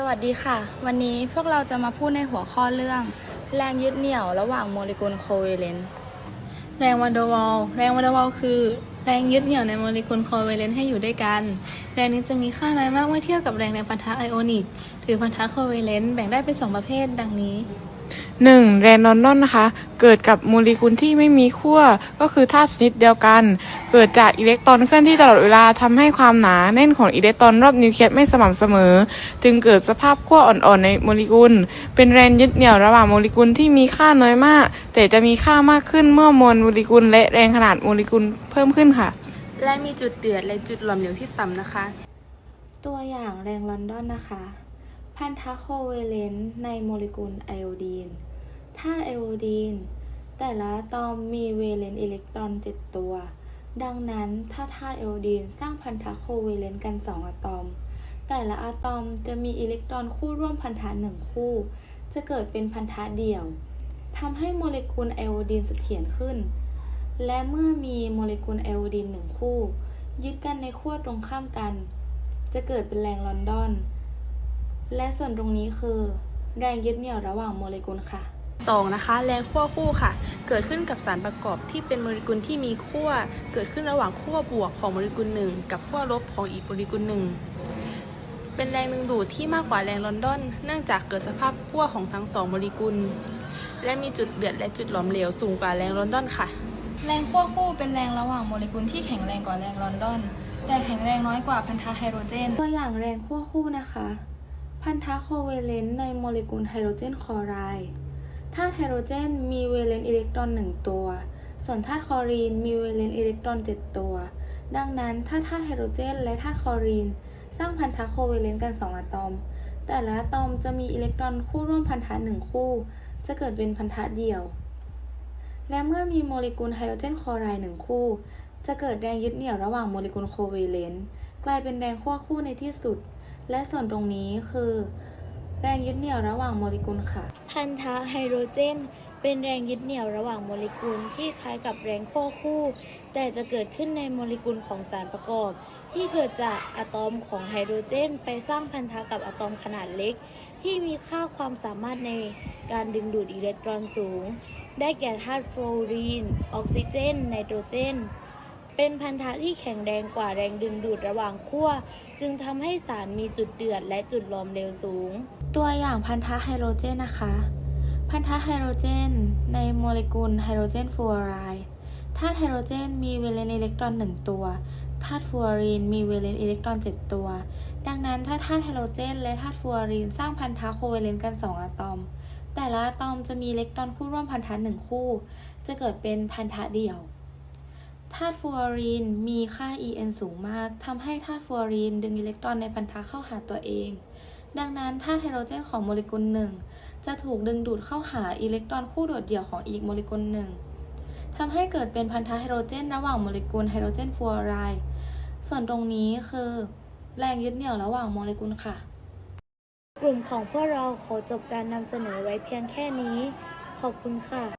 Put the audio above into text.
สวัสดีค่ะ วันนี้พวกเราจะมาพูดในหัวข้อเรื่อง แรงยึดเหนี่ยวระหว่างโมเลกุลโคเวเลนต์แรงวันเดอร์วอลแรงวันเดอร์วอลคือ แรงยึดเหนี่ยวในโมเลกุลโคเวเลนต์ให้อยู่ด้วยกัน แรงนี้จะมีค่าน้อยมากเมื่อเทียบกับแรงในพันธะไอโอนิกหรือพันธะโคเวเลนต์แบ่งได้เป็นสองประเภทดังนี้ 1. แรนลอนดอนนะคะ เกิดกับโมเลกุลที่ไม่มีขั้วก็คือธาตุชนิดเดียวกัน เกิดจากอิเล็กตรอนเคลื่อนที่ตลอดเวลาทำให้ความหนาแน่นของอิเล็กตรอนรอบนิวเคลียสไม่สม่ำเสมอ จึงเกิดสภาพขั้วอ่อนๆในโมเลกุล เป็นแรงยึดเหนี่ยวระหว่างโมเลกุลที่มีค่าน้อยมาก แต่จะมีค่ามากขึ้นเมื่อมวลโมเลกุลและแรงขนาดโมเลกุลเพิ่มขึ้นค่ะ และมีจุดเดือดและจุดหลอมเหลวที่ต่ำนะคะ ตัวอย่างแรงลอนดอนนะคะ พันธะโคเวเลนต์ในโมเลกุลไอโอดีนธาตุไอโอดีน แต่ละอะตอมมีเวเลนต์อิเล็กตรอน 7 ตัว ดังนั้นถ้าธาตุไอโอดีนสร้างพันธะโคเวเลนต์กัน 2 อะตอม แต่ละอะตอมจะมีอิเล็กตรอนคู่ร่วมพันธะหนึ่งคู่ จะเกิดเป็นพันธะเดี่ยวทำให้โมเลกุลไอโอดีนเสถียรขึ้น และเมื่อมีโมเลกุลไอโอดีนหนึ่งคู่ ยึดกันในขั้วตรงข้ามกัน จะเกิดเป็นแรงลอนดอน และส่วนตรงนี้คือ แรงยึดเหนี่ยวระหว่างโมเลกุลค่ะ 2. นะคะแรงขั้วคู่ค่ะ เกิดขึ้นกับสารประกอบที่เป็นโมเลกุลที่มีขั้วเกิดขึ้นระหว่างขั้วบวกของโมเลกุลหนึ่งกับขั้วลบของอีกโมเลกุลหนึ่งเป็นแรงดึงดูดที่มากกว่าแรงลอนดอน เนื่องจากเกิดสภาพขั้วของทั้งสองโมเลกุล และมีจุดเดือดและจุดหลอมเหลวสูงกว่าแรงลอนดอนค่ะ แรงขั้วคู่เป็นแรงระหว่างโมเลกุลที่แข็งแรงกว่าแรงลอนดอน แต่แข็งแรงน้อยกว่าพันธะไฮโดรเจน ตัวอย่างแรงขั้วคู่นะคะ พันธะโคเวเลนต์ในโมเลกุลไฮโดรเจนคลอไรด์ธาตุไฮโดรเจนมีเวเลนต์อิเล็กตรอน1ตัว ส่วนธาตุคลอรีนมีเวเลนต์อิเล็กตรอน7ตัว ดังนั้นถ้าธาตุไฮโดรเจน และธาตุคลอรีน สร้างพันธะโคเวเลนต์กัน2อะตอม แต่ละอะตอมจะมีอิเล็กตรอนคู่ร่วมพันธะหนึ่งคู่ จะเกิดเป็นพันธะเดี่ยว และเมื่อมีโมเลกุลไฮโดรเจนคลอไรด์หนึ่งคู่ จะเกิดแรงยึดเหนี่ยวระหว่างโมเลกุลโคเวเลนต์กลายเป็นแรงขั้วคู่ในที่สุด และส่วนตรงนี้คือ แรงยึดเหนี่ยวระหว่างโมเลกุลค่ะ พันธะไฮโดรเจน เป็นแรงยึดเหนี่ยวระหว่างโมเลกุลที่คล้ายกับแรงขั้วคู่ แต่จะเกิดขึ้นในโมเลกุลของสารประกอบ ที่เกิดจากอะตอมของไฮโดรเจน ไปสร้างพันธะกับอะตอมขนาดเล็ก ที่มีค่าความสามารถในการดึงดูดอิเล็กตรอนสูง ได้แก่ธาตุฟลูออรีน ออกซิเจน ไนโตรเจน เป็นพันธะที่แข็งแรงกว่าแรงดึงดูดระหว่างขั้ว จึงทำให้สารมีจุดเดือดและจุดหลอมเหลวสูง ตัวอย่างพันธะไฮโดรเจนนะคะ พันธะไฮโดรเจน ในโมเลกุลไฮโดรเจนฟลูออไรด์ธาตุไฮโดรเจนมีเวเลนต์อิเล็กตรอน 1 ตัวธาตุฟลูออรีนมีเวเลนต์อิเล็กตรอน 7 ตัว ดังนั้นถ้าธาตุไฮโดรเจน และธาตุฟลูออรีนสร้างพันธะโคเวเลนต์กัน 2 อะตอม แต่ละอะตอมจะมีอิเล็กตรอนคู่ร่วมพันธะหนึ่งคู่ จะเกิดเป็นพันธะเดี่ยว ธาตุฟลูออรีนมีค่า En สูงมากทำให้ธาตุฟลูออรีนดึงอิเล็กตรอนในพันธะเข้าหาตัวเอง ดังนั้นธาตุไฮโดรเจนของโมเลกุลหนึ่งจะถูกดึงดูดเข้าหาอิเล็กตรอนคู่โดดเดี่ยวของอีกโมเลกุลหนึ่งทำให้เกิดเป็นพันธะไฮโดรเจน ระหว่างโมเลกุลไฮโดรเจนฟลูออไรด์ ส่วนตรงนี้คือแรงยึดเหนี่ยวระหว่างโมเลกุลค่ะ กลุ่มของพวกเราขอจบการนำเสนอไว้เพียงแค่นี้ ขอบคุณค่ะ